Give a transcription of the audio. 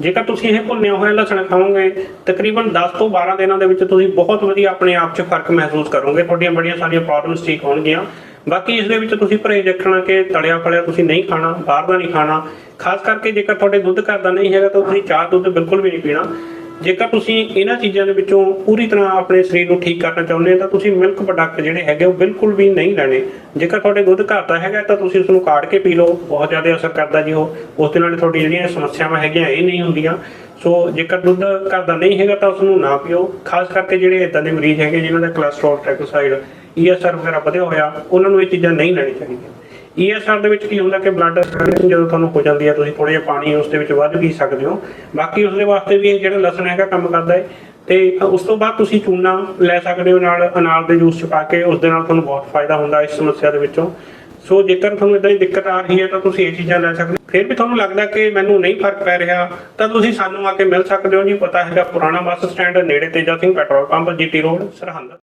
ਜੇਕਰ ਤੁਸੀਂ ਇਹ ਭੁੰਨਿਆ ਹੋਇਆ ਲਸਣ ਖਾਓਗੇ, ਤਕਰੀਬਨ 10 ਤੋਂ 12 ਦਿਨਾਂ ਦੇ ਵਿੱਚ ਤੁਸੀਂ ਬਹੁਤ ਵਧੀਆ ਆਪਣੇ ਆਪ 'ਚ ਫ਼ਰਕ ਮਹਿਸੂਸ ਕਰੋਗੇ, ਤੁਹਾਡੀਆਂ ਬੜੀਆਂ ਸਾਰੀਆਂ ਪ੍ਰੋਬਲਮਸ ਠੀਕ ਹੋਣਗੀਆਂ। ਬਾਕੀ ਇਸ ਦੇ ਵਿੱਚ ਤੁਸੀਂ ਪਰਹੇਜ਼ ਰੱਖਣਾ ਕਿ ਤਲਿਆ ਫਲਿਆ ਤੁਸੀਂ ਨਹੀਂ ਖਾਣਾ, ਬਾਹਰ ਦਾ ਨਹੀਂ ਖਾਣਾ। ਖਾਸ ਕਰਕੇ ਜੇਕਰ ਤੁਹਾਡੇ ਦੁੱਧ ਘਰ ਦਾ ਨਹੀਂ ਹੈਗਾ ਤਾਂ ਤੁਸੀਂ ਚਾਹ ਦੁੱਧ ਬਿਲਕੁਲ ਵੀ ਨਹੀਂ ਪੀਣਾ। ਜੇਕਰ ਤੁਸੀਂ ਇਹਨਾਂ ਚੀਜ਼ਾਂ ਦੇ ਵਿੱਚੋਂ ਪੂਰੀ ਤਰ੍ਹਾਂ ਆਪਣੇ ਸਰੀਰ ਨੂੰ ਠੀਕ ਕਰਨਾ ਚਾਹੁੰਦੇ ਹੋ, ਤਾਂ ਤੁਸੀਂ ਮਿਲਕ ਪ੍ਰੋਡਕਟ ਜਿਹੜੇ ਹੈਗੇ ਉਹ ਬਿਲਕੁਲ ਵੀ ਨਹੀਂ ਲੈਣੇ। ਜੇਕਰ ਤੁਹਾਡੇ ਦੁੱਧ ਘਰ ਦਾ ਹੈਗਾ, ਤਾਂ ਤੁਸੀਂ ਉਸ ਨੂੰ ਕਾੜ ਕੇ ਪੀ ਲਓ। ਬਹੁਤ ਜ਼ਿਆਦਾ ਅਸਰ ਕਰਦਾ ਜੀ ਉਹ। ਉਸ ਦੇ ਨਾਲ ਤੁਹਾਡੀ ਜਿਹੜੀਆਂ ਸਮੱਸਿਆਵਾਂ ਹੈਗੀਆਂ, ਇਹ ਨਹੀਂ ਹੁੰਦੀਆਂ। ਸੋ ਜੇਕਰ ਦੁੱਧ ਘਰ ਦਾ ਨਹੀਂ ਹੈਗਾ, ਤਾਂ ਉਸ ਨੂੰ ਨਾ ਪੀਓ। ਖਾਸ ਕਰਕੇ ਜਿਹੜੇ ਇਦਾਂ ਦੇ ਮਰੀਜ਼ ਹੈਗੇ, ਜਿਨ੍ਹਾਂ ਦਾ ਕੋਲੇਸਟ੍ਰੋਲ ਟ੍ਰਾਈਗਲਾਈਸਰਾਈਡ ਈਐਸਆਰ ਵਗੈਰਾ ਵਧਿਆ ਹੋਇਆ, ਉਹਨਾਂ ਨੂੰ ਇਹ ਚੀਜ਼ਾਂ ਨਹੀਂ ਲੈਣੀ ਚਾਹੀਦੀਆਂ। ਈਐਸਆਰ ਦੇ ਵਿੱਚ ਕੀ ਹੁੰਦਾ ਕਿ ਬਲੱਡ ਜਦੋਂ ਤੁਹਾਨੂੰ ਹੋ ਜਾਂਦੀ ਹੈ, ਤੁਸੀਂ ਥੋੜਾ ਜਿਹਾ ਪਾਣੀ ਉਸ ਦੇ ਵਿੱਚ ਵੱਧ ਪੀ ਸਕਦੇ ਹੋ। ਬਾਕੀ ਉਸ ਦੇ ਵਾਸਤੇ ਵੀ ਇਹ ਜਿਹੜਾ ਲਸਣ ਹੈਗਾ ਕੰਮ ਕਰਦਾ ਹੈ। ਤੇ ਉਸ ਤੋਂ ਬਾਅਦ ਤੁਸੀਂ ਚੂਨਾ ਲੈ ਸਕਦੇ ਹੋ ਨਾਲ, ਅਨਾਰ ਦੇ ਜੂਸ ਚੁਕਾ ਕੇ ਉਸ ਦੇ ਨਾਲ ਤੁਹਾਨੂੰ ਬਹੁਤ ਫਾਇਦਾ ਹੁੰਦਾ ਇਸ ਸਮੱਸਿਆ ਦੇ ਵਿੱਚੋਂ। ਸੋ ਜੇਕਰ ਤੁਹਾਨੂੰ ਇਦਾਂ ਦੀ ਦਿੱਕਤ ਆ ਰਹੀ ਹੈ, ਤਾਂ ਤੁਸੀਂ ਇਹ ਚੀਜ਼ਾਂ ਲੈ ਸਕਦੇ ਹੋ। ਫਿਰ ਵੀ ਤੁਹਾਨੂੰ ਲੱਗਦਾ ਕਿ ਮੈਨੂੰ ਨਹੀਂ ਫ਼ਰਕ ਪੈ ਰਿਹਾ, ਤਾਂ ਤੁਸੀਂ ਸਾਨੂੰ ਆ ਕੇ ਮਿਲ ਸਕਦੇ ਹੋ ਜੀ। ਪਤਾ ਹੈਗਾ ਪੁਰਾਣਾ ਬੱਸ ਸਟੈਂਡ ਨੇੜੇ Teja Singh petrol pump, GT road, Sirhind.